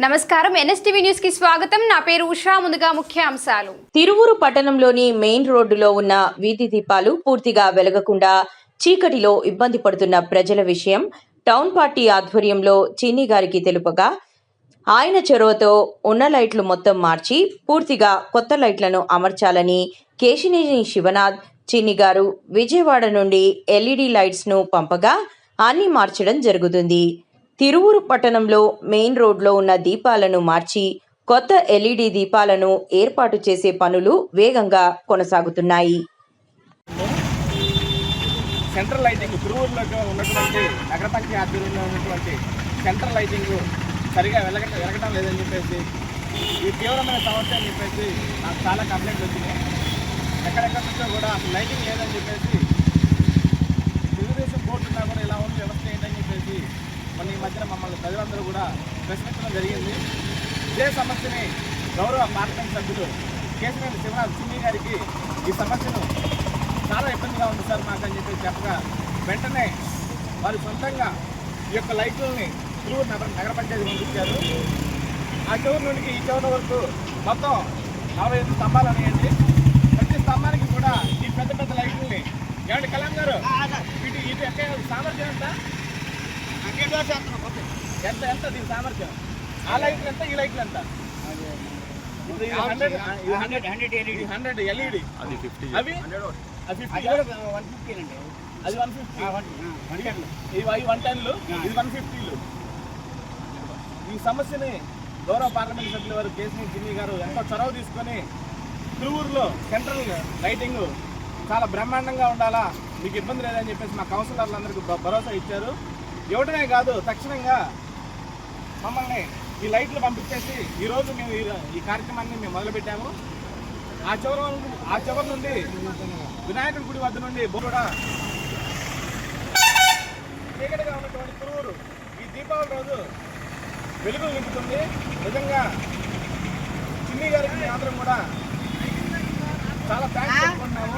నమస్కారం. ఎన్ఎస్టీవీ న్యూస్కి స్వాగతం. నా పేరు ఉషా. ముందుగా ముఖ్య అంశాలు. తిరువురు పట్టణంలోని మెయిన్ రోడ్డులో ఉన్న వీధి దీపాలు పూర్తిగా వెలగకుండా చీకటిలో ఇబ్బంది పడుతున్న ప్రజల విషయం టౌన్ పార్టీ ఆధ్వర్యంలో చిన్ని గారికి తెలుపగా ఆయన చొరవతో ఉన్న లైట్లు మొత్తం మార్చి పూర్తిగా కొత్త లైట్లను అమర్చాలని కేశినేని శివనాథ్ చిన్ని గారు విజయవాడ నుండి ఎల్ఈడి లైట్స్ను పంపగా అన్ని మార్చడం జరుగుతుంది. తిరువురు పట్టణంలో మెయిన్ రోడ్లో ఉన్న దీపాలను మార్చి కొత్త ఎల్ఈడి దీపాలను ఏర్పాటు చేసే పనులు వేగంగా కొనసాగుతున్నాయి. సెంట్రల్ లైటింగ్ తిరువురులో ఉన్నటువంటి నగర పంచాయతీ ఆధ్వర్యంలో ఉన్నటువంటి సెంట్రల్ లైటింగ్ సరిగా వెలగ వెలగటం లేదని చెప్పేసి ఈ తీవ్రమైన సమస్య అని చెప్పేసి నాకు చాలా కంప్లైంట్లు వచ్చినాయి. ఎక్కడెక్కడ నుంచో కూడా అసలు లైటింగ్ లేదని చెప్పేసి తెలుగుదేశం బోర్డు ఉన్నా కూడా ఇలా ఉంది వ్యవస్థ ఏంటని చెప్పేసి మన ఈ మధ్యన మమ్మల్ని ప్రజలందరూ కూడా ప్రశ్నించడం జరిగింది. ఇదే సమస్యని గౌరవ పార్లమెంట్ సభ్యులు కేసీఆర్ శివరాజ్ సింగి గారికి ఈ సమస్యను చాలా ఇబ్బందిగా ఉంది సార్ మాకు అని చెప్పి చెప్పగా వెంటనే వారు సొంతంగా ఈ యొక్క లైట్లని తిరువురు నగర నగర పంచాయతీ పంపించారు. ఆ చివరి నుండి ఈ చివరి వరకు మొత్తం నలభై ఐదు స్తంభాలు ఉన్నాయండి ప్రతి స్తంభానికి కూడా ఈ పెద్ద పెద్ద లైట్లని. ఏమంటే కళ్యాణ్ గారు? ఇటు ఇటు ఎక్క సామర్థ్యం అంతా ఎంత ఎంత దీని సామర్థ్యం? ఆ లైట్లు ఎంత ఈ లైట్లు ఎంత? ఇది హండ్రెడ్ ఇది hundred hundred LED hundred LED అది ఫిఫ్టీ అవి? వన్ ఫిఫ్టీ అండి అది వన్ ఫిఫ్టీ ఇవి వన్ టెన్లు ఇది వన్ ఫిఫ్టీలు ఈ సమస్యని గౌరవ పార్లమెంట్ సభ్యుల వారు కేసీ జిన్ని గారు ఎంతో చొరవ తీసుకొని తిరువూరులో సెంట్రల్ లైటింగ్ చాలా బ్రహ్మాండంగా ఉండాలా? మీకు ఇబ్బంది లేదని చెప్పేసి మా కౌన్సిలర్లందరికీ భరోసా ఇచ్చారు. ఇవ్వడమే కాదు తక్షణంగా మమ్మల్ని ఈ లైట్లు పంపించేసి ఈరోజు మేము ఈ- కార్యక్రమాన్ని మేము మొదలుపెట్టాము. ఆ చివరి ఆ చివరి నుండి వినాయకుడి గుడి వద్ద నుండి కూడా చీకటిగా ఉన్నటువంటి పురువురు ఈ దీపావళి రోజు వెలుగు నింపుతుంది. నిజంగా చిన్ని గారికి అందరం కూడా చాలా థ్యాంక్స్ చెప్పుకుంటున్నాము.